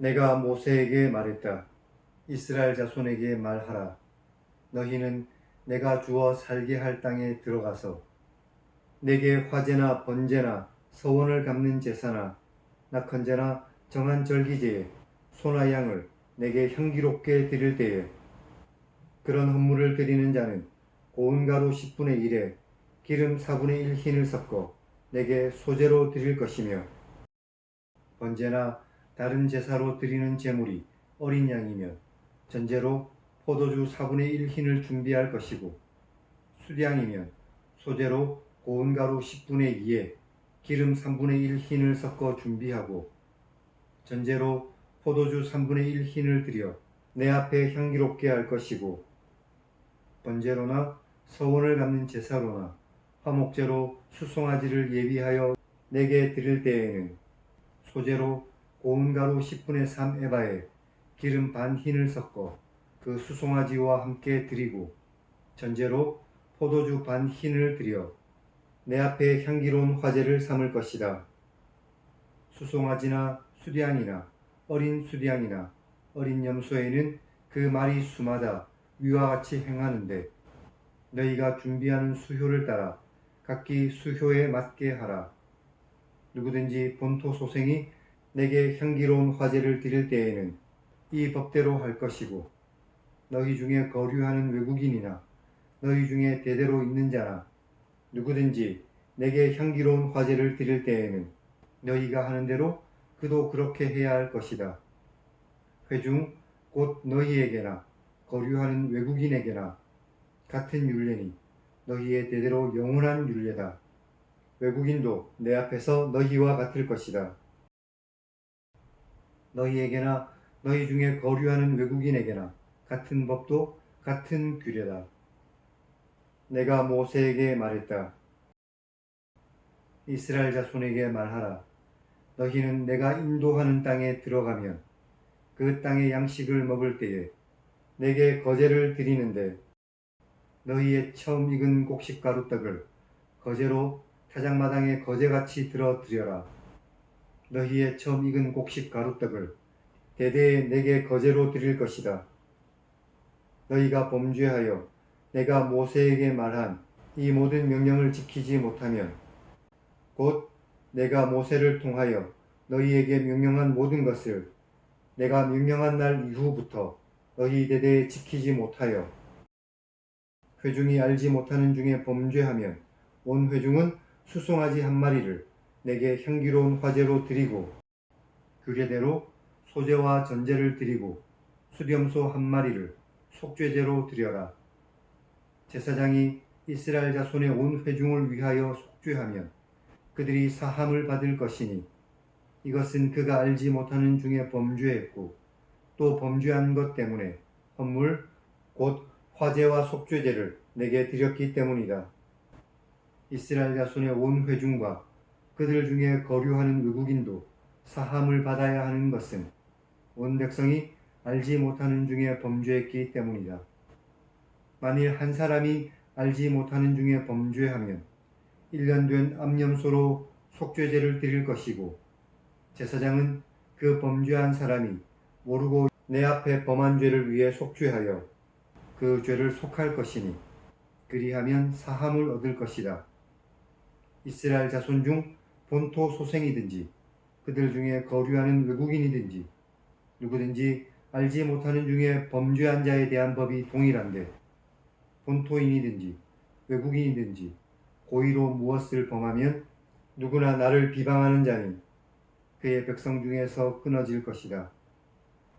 내가 모세에게 말했다. 이스라엘 자손에게 말하라. 너희는 내가 주어 살게 할 땅에 들어가서 내게 화제나 번제나 서원을 갚는 제사나 낙헌제나 정한 절기제에 소나 양을 내게 향기롭게 드릴 때에 그런 헌물을 드리는 자는 고운 가루 10분의 1에 기름 4분의 1 흰을 섞어 내게 소재로 드릴 것이며 번제나 다른 제사로 드리는 제물이 어린 양이면 전제로 포도주 4분의 1 흰을 준비할 것이고 수량이면 소재로 고운 가루 10분의 2에 기름 3분의 1 흰을 섞어 준비하고 전제로 포도주 3분의 1 흰을 들여 내 앞에 향기롭게 할 것이고 번제로나 서원을 갚는 제사로나 화목제로 수송아지를 예비하여 내게 드릴 때에는 소재로 고운 가루 10분의 3 에바에 기름 반 흰을 섞어 그 수송아지와 함께 드리고 전제로 포도주 반 흰을 들여 내 앞에 향기로운 화제를 삼을 것이다. 수송아지나 수량이나 어린 수량이나 어린 염소에는 그 말이 수마다 위와 같이 행하는데 너희가 준비하는 수효를 따라 각기 수효에 맞게 하라. 누구든지 본토 소생이 내게 향기로운 화제를 드릴 때에는 이 법대로 할 것이고 너희 중에 거류하는 외국인이나 너희 중에 대대로 있는 자나 누구든지 내게 향기로운 화제를 드릴 때에는 너희가 하는 대로 그도 그렇게 해야 할 것이다. 회중 곧 너희에게나 거류하는 외국인에게나 같은 율례니 너희의 대대로 영원한 율례다. 외국인도 내 앞에서 너희와 같을 것이다. 너희에게나 너희 중에 거류하는 외국인에게나 같은 법도 같은 규례다. 내가 모세에게 말했다. 이스라엘 자손에게 말하라. 너희는 내가 인도하는 땅에 들어가면 그 땅의 양식을 먹을 때에 내게 거제를 드리는데 너희의 처음 익은 곡식 가루 떡을 거제로 타작마당에 거제같이 들어 드려라. 너희의 처음 익은 곡식 가루떡을 대대에 내게 거제로 드릴 것이다. 너희가 범죄하여 내가 모세에게 말한 이 모든 명령을 지키지 못하면 곧 내가 모세를 통하여 너희에게 명령한 모든 것을 내가 명령한 날 이후부터 너희 대대에 지키지 못하여 회중이 알지 못하는 중에 범죄하면 온 회중은 수송아지 한 마리를 내게 향기로운 화제로 드리고 규례대로 소제와 전제를 드리고 수렴소 한 마리를 속죄제로 드려라. 제사장이 이스라엘 자손의 온 회중을 위하여 속죄하면 그들이 사함을 받을 것이니 이것은 그가 알지 못하는 중에 범죄했고 또 범죄한 것 때문에 헌물 곧 화제와 속죄제를 내게 드렸기 때문이다. 이스라엘 자손의 온 회중과 그들 중에 거류하는 외국인도 사함을 받아야 하는 것은 온 백성이 알지 못하는 중에 범죄했기 때문이다. 만일 한 사람이 알지 못하는 중에 범죄하면 1년 된 암염소로 속죄제를 드릴 것이고 제사장은 그 범죄한 사람이 모르고 내 앞에 범한 죄를 위해 속죄하여 그 죄를 속할 것이니 그리하면 사함을 얻을 것이다. 이스라엘 자손 중 본토 소생이든지 그들 중에 거류하는 외국인이든지 누구든지 알지 못하는 중에 범죄한 자에 대한 법이 동일한데 본토인이든지 외국인이든지 고의로 무엇을 범하면 누구나 나를 비방하는 자니 그의 백성 중에서 끊어질 것이다.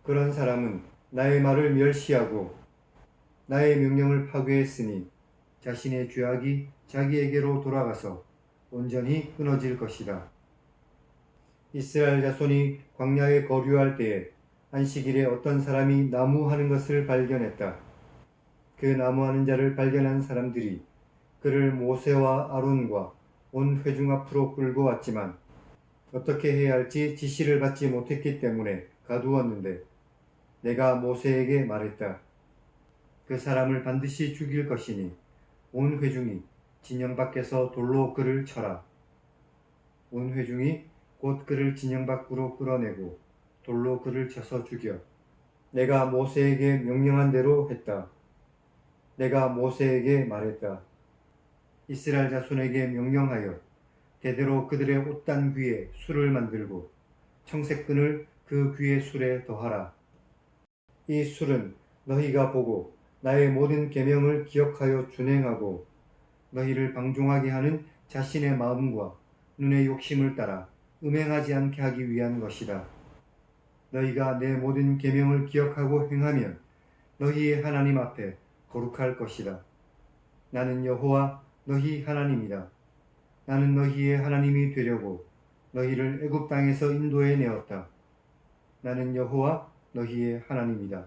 그런 사람은 나의 말을 멸시하고 나의 명령을 파괴했으니 자신의 죄악이 자기에게로 돌아가서 온전히 끊어질 것이다. 이스라엘 자손이 광야에 거류할 때에 안식일에 어떤 사람이 나무하는 것을 발견했다. 그 나무하는 자를 발견한 사람들이 그를 모세와 아론과 온 회중 앞으로 끌고 왔지만 어떻게 해야 할지 지시를 받지 못했기 때문에 가두었는데 내가 모세에게 말했다. 그 사람을 반드시 죽일 것이니 온 회중이 진영 밖에서 돌로 그를 쳐라. 온 회중이 곧 그를 진영 밖으로 끌어내고 돌로 그를 쳐서 죽여 내가 모세에게 명령한 대로 했다. 내가 모세에게 말했다. 이스라엘 자손에게 명령하여 대대로 그들의 옷단 귀에 술을 만들고 청색끈을 그 귀의 술에 더하라. 이 술은 너희가 보고 나의 모든 계명을 기억하여 준행하고 너희를 방종하게 하는 자신의 마음과 눈의 욕심을 따라 음행하지 않게 하기 위한 것이다. 너희가 내 모든 계명을 기억하고 행하면 너희의 하나님 앞에 거룩할 것이다. 나는 여호와 너희 하나님이다. 나는 너희의 하나님이 되려고 너희를 애굽 땅에서 인도해 내었다. 나는 여호와 너희의 하나님이다.